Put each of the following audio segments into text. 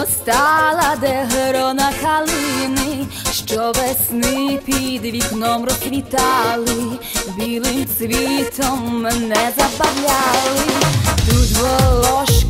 Виростала, де грона калини, що весни під вікном розквітали, білим цвітом мене забавляли, тут волошки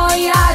Oh yeah.